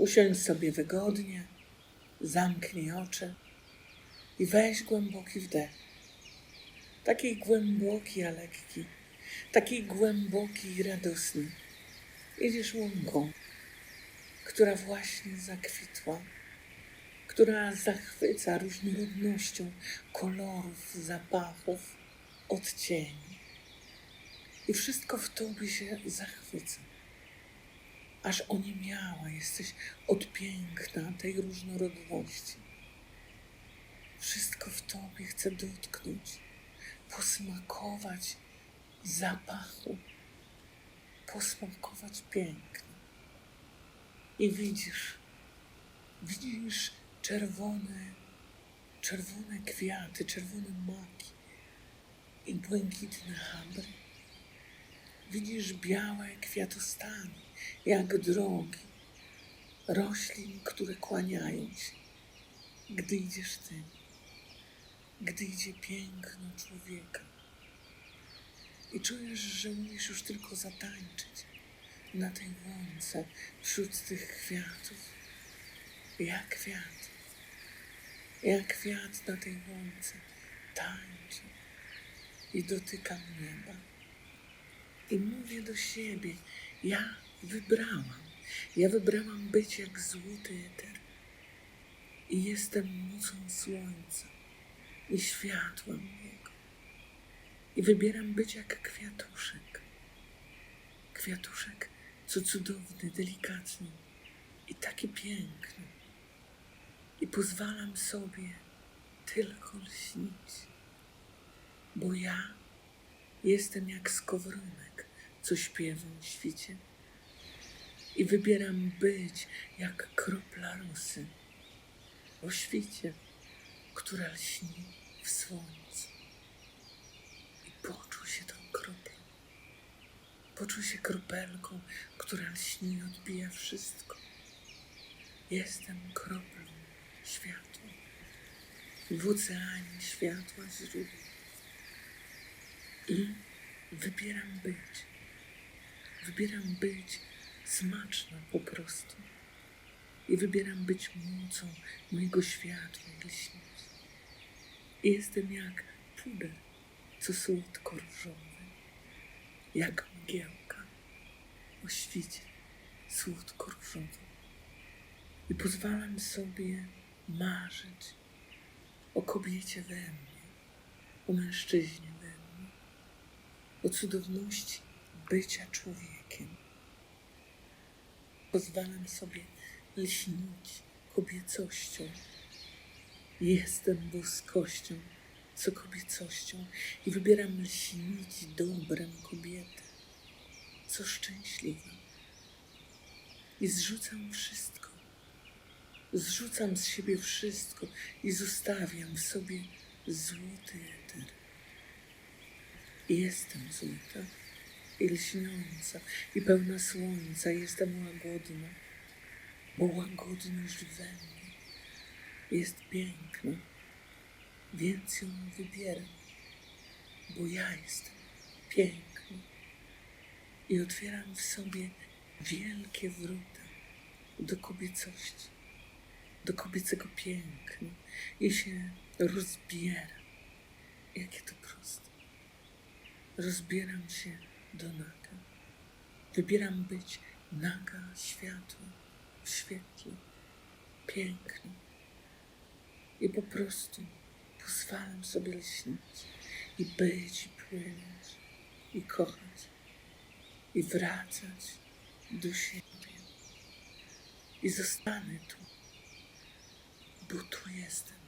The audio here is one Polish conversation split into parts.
Usiądź sobie wygodnie, zamknij oczy i weź głęboki wdech. Taki głęboki, a lekki, taki głęboki i radosny. Idziesz łąką, która właśnie zakwitła, która zachwyca różnorodnością kolorów, zapachów, odcieni. I wszystko w tobie się zachwyca. Aż oniemiała jesteś od piękna tej różnorodności. Wszystko w tobie chce dotknąć, posmakować zapachu, posmakować piękna. I widzisz, widzisz czerwone, czerwone kwiaty, czerwone maki i błękitne habry. Widzisz białe kwiatostany, jak drogi roślin, które kłaniają się, gdy idziesz ty, gdy idzie piękno człowieka. I czujesz, że umiesz już tylko zatańczyć na tej łące wśród tych kwiatów. Jak kwiat, jak kwiat na tej łące tańczy i dotykam nieba. I mówię do siebie, ja wybrałam, ja wybrałam być jak złoty eter. I jestem mocą słońca i światłem jego. I wybieram być jak kwiatuszek. Kwiatuszek, co cudowny, delikatny i taki piękny. I pozwalam sobie tylko lśnić, bo ja jestem jak skowronek, co śpiewa o świcie. I wybieram być jak kropla rosy o świcie, która lśni w słońcu. I poczuł się tą kroplą. Poczuł się kropelką, która lśni i odbija wszystko. Jestem kroplą światła. W oceanie światła źródła. I wybieram być. Wybieram być smaczna po prostu. I wybieram być mocą mojego światła i. I jestem jak puder, co słodko różowy, jak mgiełka o świcie słodko różowym. I pozwalam sobie marzyć o kobiecie we mnie, o mężczyźnie o cudowności bycia człowiekiem. Pozwalam sobie lśnić kobiecością. Jestem boskością, co kobiecością i wybieram lśnić dobrem kobiety, co szczęśliwa. I zrzucam wszystko. Zrzucam z siebie wszystko i zostawiam w sobie złoty eter. Jestem złota i lśniąca i pełna słońca. Jestem łagodna, bo łagodność we mnie jest piękna, więc ją wybieram, bo ja jestem piękna i otwieram w sobie wielkie wrota do kobiecości, do kobiecego piękna i się rozbieram. Jakie to proste. Rozbieram się do naga. Wybieram być naga światła, w świetle. I po prostu pozwalam sobie lśnić i być, i płynąć, i kochać, i wracać do siebie. I zostanę tu, bo tu jestem.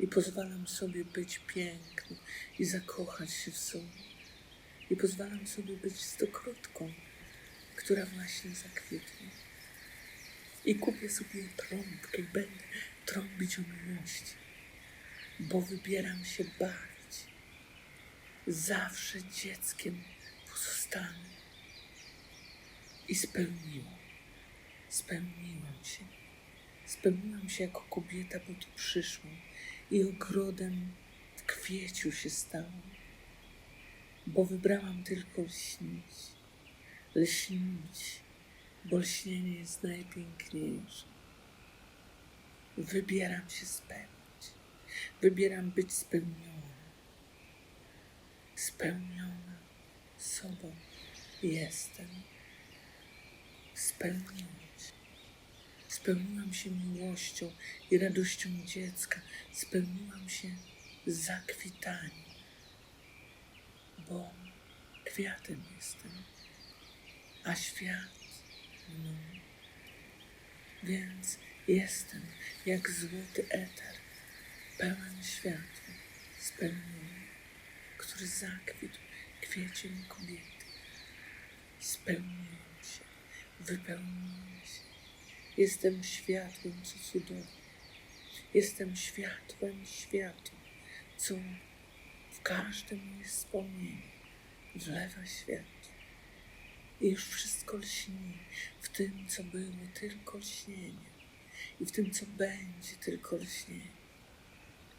I pozwalam sobie być piękny i zakochać się w sobie. I pozwalam sobie być stokrotką, która właśnie zakwitnie. I kupię sobie trąbkę i będę trąbić o miłości, bo wybieram się bawić. Zawsze dzieckiem pozostanę. I spełniłam. Spełniłam się. Spełniłam się jako kobieta, bo tu przyszłam i ogrodem w kwieciu się stałam, bo wybrałam tylko lśnić, lśnić bo lśnienie jest najpiękniejsze. Wybieram się spełnić. Wybieram być spełniona. Spełniona sobą jestem. Spełniłam się. Spełniłam się miłością i radością dziecka. Spełniłam się zakwitaniem, bo kwiatem jestem, a świat mną. Więc jestem jak złoty eter, pełen światła, spełniony, który zakwitł kwieciem kobiety. Spełniłem się, wypełniłem. Jestem światłem, co cudowne. Jestem światłem światu, co w każde moje wspomnienie wlewa światło. I już wszystko lśni w tym, co było tylko lśnienie. I w tym, co będzie tylko lśnienie.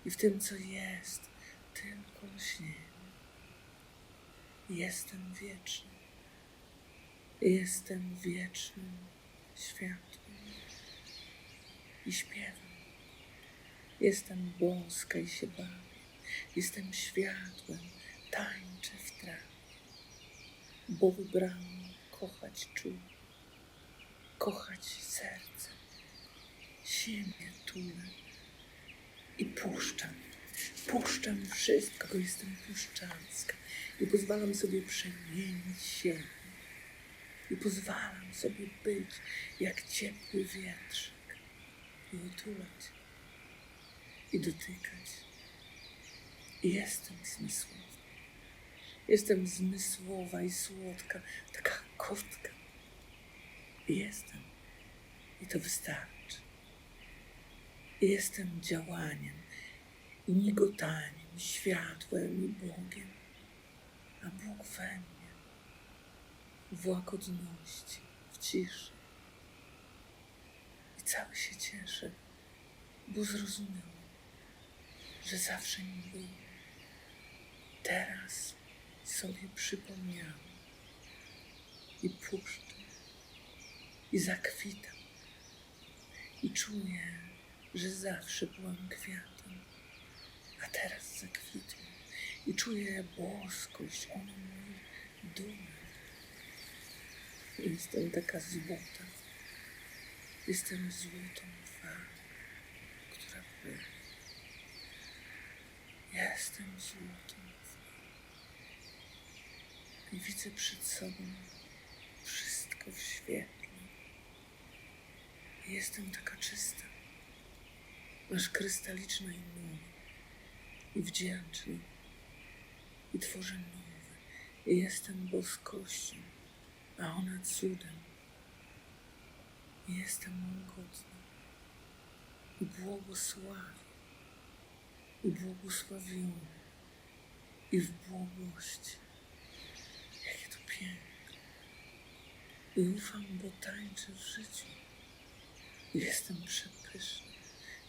I w tym, co jest tylko lśnienie. Jestem wieczny. Jestem wiecznym światłem. I śpiewam. Jestem boska i się bawię. Jestem światłem, tańczę w trawie. Bo wybrałam kochać czuł, kochać sercem, ziemię tulę i puszczam, puszczam wszystko, jestem puszczalska i pozwalam sobie przemienić siebie i pozwalam sobie być jak ciepły wietrzyk i otulać i dotykać. I jestem zmysłowa. Jestem zmysłowa i słodka, taka kostka. I jestem. I to wystarczy. I jestem działaniem, i migotaniem, światłem i Bogiem, a Bóg we mnie, w łagodności, w ciszy. I cały się cieszę, bo zrozumiałam, że zawsze mi było. Teraz sobie przypomniałam i puszczę i zakwitam i czuję, że zawsze byłam kwiatem, a teraz zakwitłam i czuję boskość, ona mówi dumę. Jestem taka złota, jestem złotą falą, która płynie. Jestem złotą falą i widzę przed sobą wszystko w świetle. Jestem taka czysta, aż krystaliczna i nowa, i wdzięczna, i tworzę nowe. I jestem boskością, a ona cudem. Jestem łagodna błogosławię, i błogosławiona, i w błogości. Jakie to piękne. I ufam, bo tańczę w życiu. Jestem przepyszna,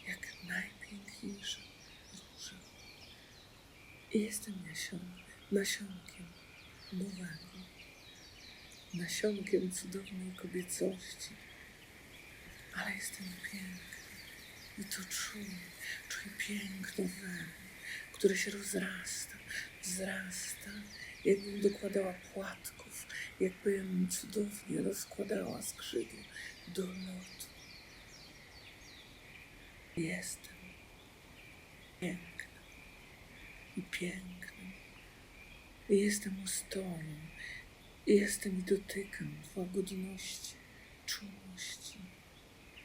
jak najpiękniejsza róża. Jestem nasion, nasionkiem nowego, nasionkiem cudownej kobiecości. Ale jestem piękna i to czuję, czuję piękno we mnie, które się rozrasta, wzrasta, jakbym dokładała płatków, jakbym cudownie rozkładała skrzydła do lotu. Jestem piękna i piękna. Jestem ostolą. I jestem i dotykam łagodności, czułości.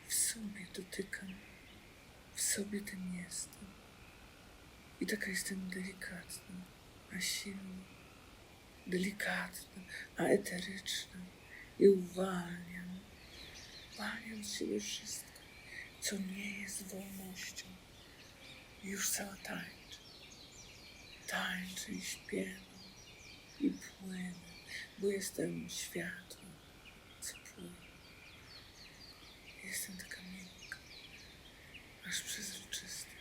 W sobie dotykam, w sobie tym jestem. I taka jestem delikatna, a silna, delikatna, a eteryczna. I uwalniam, uwalniam z siebie wszystko, co nie jest wolnością. I już cała tańczy. Tańczę i śpiewam i płynę, bo jestem światłem, płynie. Jestem taka miękka, aż przezroczysta.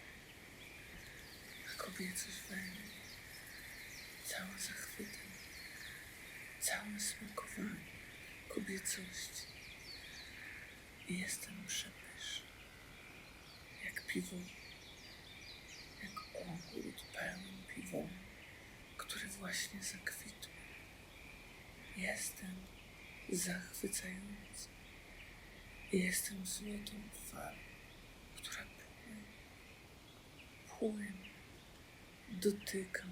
A kobiecość we mnie, cała zachwytem, całe smakowanie kobiecości i jestem przepyszny, jak piwo, jak ogród pełen piwą, który właśnie zakwitł. Jestem zachwycający. Jestem złotą falą, która płynie, płynie, dotykam,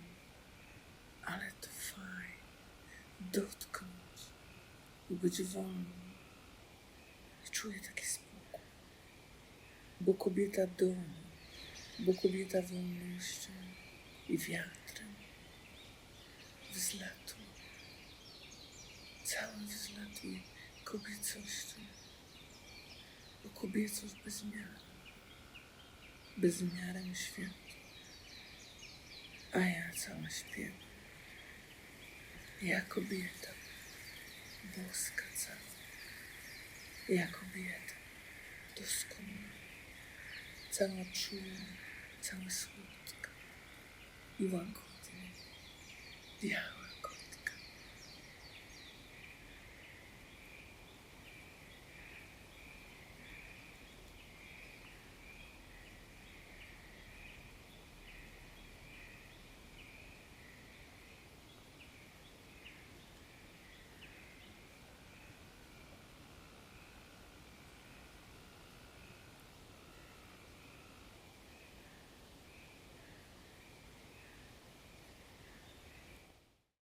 ale to fajnie, dotknąć i być wolnym. I czuję taki spokój, bo kobieta domu, bo kobieta wolnością i wiatrem wzlatuje, cała wzlatuje kobiecością, bo kobiecość bez miary, bezmiarem świata, a ja cała śpiewam, ja kobieta, boska cała, ja kobieta, doskonała, cała czuła, cała słodka. I łagodna, biała